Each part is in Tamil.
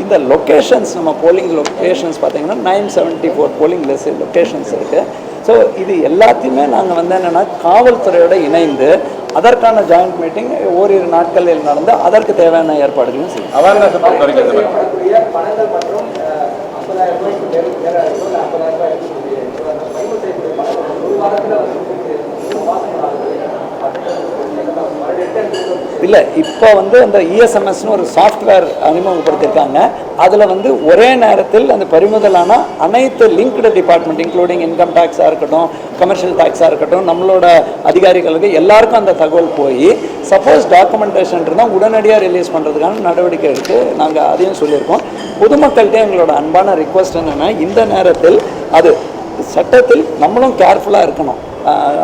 இந்த லொக்கேஷன்ஸ் நம்ம போலிங் லொக்கேஷன்ஸ் பார்த்தீங்கன்னா nine seventy four polling less locations இருக்குது ஸோ இது எல்லாத்தையுமே நாங்கள் வந்து என்னென்னா காவல்துறையோட இணைந்து அதற்கான ஜாயிண்ட் மீட்டிங் ஓரிரு நாட்களில் நடந்து அதற்கு தேவையான ஏற்பாடுகளும் செய்யும். அவேர்னஸ் இல்லை இப்போ வந்து அந்த இஎஸ்எம்எஸ்னு ஒரு சாஃப்ட்வேர் அறிமுகப்படுத்தியிருக்காங்க அதில் வந்து ஒரே நேரத்தில் அந்த பறிமுதலான அனைத்து லிங்க்டு டிபார்ட்மெண்ட் இன்க்ளூடிங் இன்கம் டேக்ஸாக இருக்கட்டும் கமர்ஷியல் டேக்ஸாக இருக்கட்டும் நம்மளோட அதிகாரிகளுக்கு எல்லாருக்கும் அந்த தகவல் போய் சப்போஸ் டாக்குமெண்டேஷன் இருந்தால் உடனடியாக ரிலீஸ் பண்ணுறதுக்கான நடவடிக்கை எடுத்து நாங்கள் அதையும் சொல்லியிருக்கோம். பொதுமக்கள்கிட்ட எங்களோட அன்பான ரிக்வஸ்ட் என்னென்னா இந்த நேரத்தில் அது சட்டத்தில் நம்மளும் கேர்ஃபுல்லாக இருக்கணும்.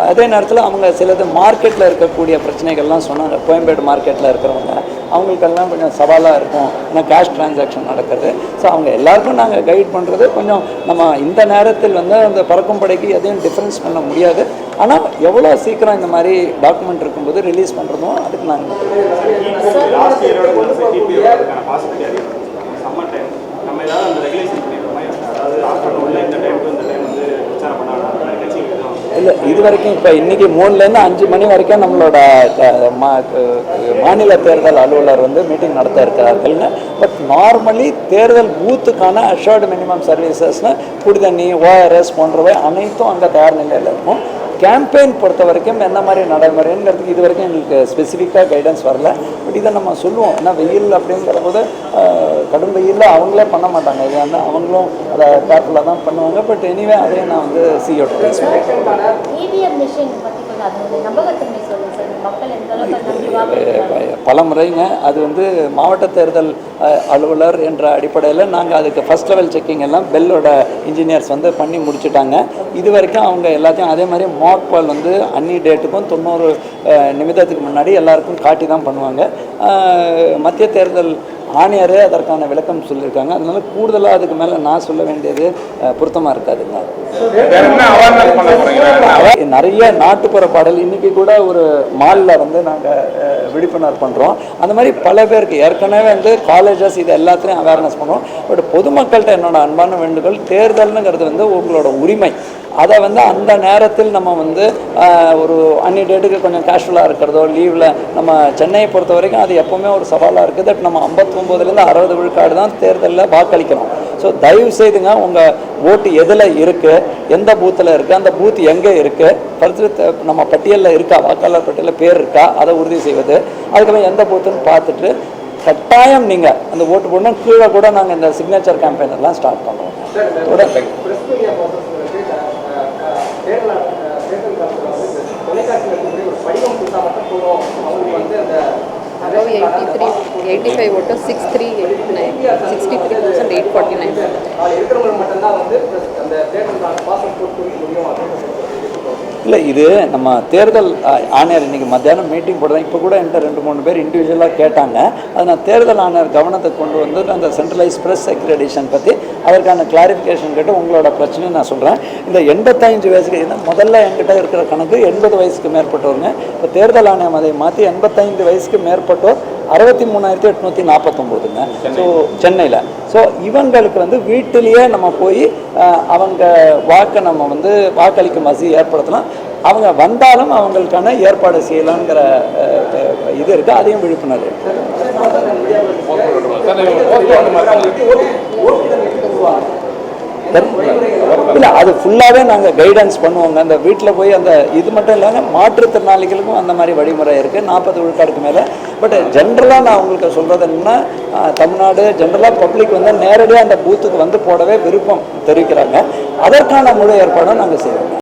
அதே நேரத்தில் அவங்க சிலது மார்க்கெட்டில் இருக்கக்கூடிய பிரச்சனைகள்லாம் சொன்னாங்க. கோயம்பேடு மார்க்கெட்டில் இருக்கிறவங்க. அவங்களுக்கெல்லாம் கொஞ்சம் சவாலாக இருக்கும். ஏன்னா கேஷ் டிரான்சாக்ஷன் நடக்கிறது. ஸோ அவங்க எல்லாருக்கும் நாங்கள் கைட் பண்ணுறது கொஞ்சம் நம்ம இந்த நேரத்தில் வந்து அந்த பறக்கும் படைக்கு எதையும் டிஃப்ரென்ஸ் பண்ண முடியாது. ஆனால் எவ்வளோ சீக்கிரம் இந்த மாதிரி டாக்குமெண்ட் இருக்கும்போது ரிலீஸ் பண்ணுறதும் அதுக்கு நாங்கள் இல்லை இது வரைக்கும் இப்போ இன்றைக்கி மூணுலேருந்து அஞ்சு மணி வரைக்கும் நம்மளோட மாநில தேர்தல் அலுவலர் வந்து மீட்டிங் நடத்த இருக்கிறார்கள்னு பட் நார்மலி தேர்தல் பூத்துக்கான அஷோர்டு மினிமம் சர்வீசஸ்னு குடிதண்ணி ஓஆர்எஸ் போன்றவை அனைத்தும் அங்கே தயார் நிலையில் இருக்கும். கேம்பெயின் பொறுத்த வரைக்கும் என்ன மாதிரி நடைமுறைங்கிறதுக்கு இது வரைக்கும் எங்களுக்கு ஸ்பெசிஃபிக்காக கைடன்ஸ் வரல. பட் இதை நம்ம சொல்லுவோம். ஏன்னா வெயில் அப்படிங்கிற போது கடும் வெயிலில் அவங்களே பண்ண மாட்டாங்க. இது வந்து அவங்களும் அதை கேர்ஃபுல்லாக தான் பண்ணுவாங்க. பட் எனிவே அதையும் நான் வந்து சிஓட்ட பேசுவேன் பல முறைங்க. அது வந்து மாவட்ட தேர்தல் அலுவலர் என்ற அடிப்படையில் நாங்கள் அதுக்கு ஃபஸ்ட் லெவல் செக்கிங் எல்லாம் பெல்லோட இன்ஜினியர்ஸ் வந்து பண்ணி முடிச்சுட்டாங்க. இது வரைக்கும் அவங்க எல்லாத்தையும் அதே மாதிரி மார்க் பால் வந்து அன்னி டேட்டுக்கும் தொண்ணூறு நிமிடத்துக்கு முன்னாடி எல்லாருக்கும் காட்டி தான் பண்ணுவாங்க. மத்திய தேர்தல் ஆணையரே அதற்கான விளக்கம் சொல்லியிருக்காங்க. அதனால கூடுதலாக அதுக்கு மேலே நான் சொல்ல வேண்டியது பொருத்தமாக இருக்காதுங்க. நிறைய நாட்டுப்புற பாடல் இன்னைக்கு கூட ஒரு மாலில் வந்து நாங்கள் விழிப்புணர்வு பண்ணுறோம் அந்த மாதிரி பல பேருக்கு ஏற்கனவே வந்து காலேஜஸ் இது எல்லாத்துலேயும் அவேர்னஸ் பண்ணுறோம் பட் பொதுமக்கள்கிட்ட என்னோட அன்பான வேண்டுகோள் தேர்தல்னுங்கிறது வந்து உங்களோட உரிமை. அதை வந்து அந்த நேரத்தில் நம்ம வந்து ஒரு அன்னி டேட்டுக்கு கொஞ்சம் கேஷுவலாக இருக்கிறதோ லீவில் நம்ம சென்னையை பொறுத்த வரைக்கும் அது எப்போவுமே ஒரு சவாலாக இருக்குது தட் நம்ம ஐம்பத்தொம்போதுலேருந்து அறுபது விழுக்காடு தான் தேர்தலில் வாக்களிக்கிறோம் ஸோ தயவு செய்துங்க உங்கள் ஓட்டு எதில் இருக்குது எந்த பூத்தில் இருக்குது அந்த பூத் எங்கே இருக்குது பரிசு நம்ம பட்டியலில் இருக்கா வாக்காளர் பட்டியலில் பேர் இருக்கா அதை உறுதி செய்வது. அதுக்கப்புறம் எந்த பூத்துன்னு பார்த்துட்டு கட்டாயம் நீங்கள் அந்த ஓட்டு போடணும். கீழே கூட நாங்கள் இந்த சிக்னேச்சர் கேம்பெயின் எல்லாம் ஸ்டார்ட் பண்ணுவோம். தேர்தல் தேர்தல் காலத்தில் வந்து தொலைக்காட்சியில் இருக்கக்கூடிய ஒரு படிவம் கொடுத்தா மட்டும் போதும் அவங்களுக்கு வந்து அந்த Above 83, 85 voters, 6389, 63,849. அதில் இருக்கிறவங்களுக்கு மட்டும்தான் வந்து அந்த தேர்தலுக்கான பாசம் போட்டு முடியும் அப்படின்னு இல்லை இது நம்ம தேர்தல் ஆணையர் இன்றைக்கி மத்தியானம் மீட்டிங் போடுறேன் இப்போ கூட என்கிட்ட ரெண்டு மூணு பேர் இண்டிவிஜுவலாக கேட்டாங்க. அதை நான் தேர்தல் ஆணையர் கவனத்தை கொண்டு வந்து அந்த சென்ட்ரலைஸ் ப்ரெஸ் செக்ரடேஷன் பற்றி அதற்கான கிளாரிஃபிகேஷன் கேட்டு உங்களோட பிரச்சனையை நான் சொல்கிறேன் இந்த எண்பத்தஞ்சு வயசுக்கு இந்த முதல்ல என்கிட்ட இருக்கிற கணக்கு எண்பது வயசுக்கு மேற்பட்டவருங்க. இப்போ தேர்தல் ஆணையம் அதை மாற்றி எண்பத்தைந்து வயசுக்கு மேற்பட்டோர் அறுபத்தி மூணாயிரத்தி எட்நூற்றி நாற்பத்தொம்போதுங்க. ஸோ சென்னையில். ஸோ இவங்களுக்கு வந்து வீட்டிலேயே நம்ம போய் அவங்க வாக்கை நம்ம வந்து வாக்களிக்கும் வசதி ஏற்படுத்தலாம். அவங்க வந்தாலும் அவங்களுக்கான ஏற்பாடு செய்யலாங்கிற இது இருக்குது அதையும் விழிப்புணர்வு. இல்லை அது ஃபுல்லாகவே நாங்கள் கைடன்ஸ் பண்ணுவோங்க. அந்த வீட்டில் போய் அந்த இது மட்டும் இல்லாமல் மாற்றுத்திறனாளிகளுக்கும் அந்த மாதிரி வழிமுறை இருக்குது நாற்பது விழுக்காடுக்கு மேலே. பட் ஜென்ரலாக நான் உங்களுக்கு சொல்கிறது என்னன்னா தமிழ்நாடு ஜென்ரலாக பப்ளிக் வந்து நேரடியாக அந்த பூத்துக்கு வந்து போடவே விருப்பம் தெரிவிக்கிறாங்க. அதற்கான முழு ஏற்பாடும் நாங்கள் செய்வோம்.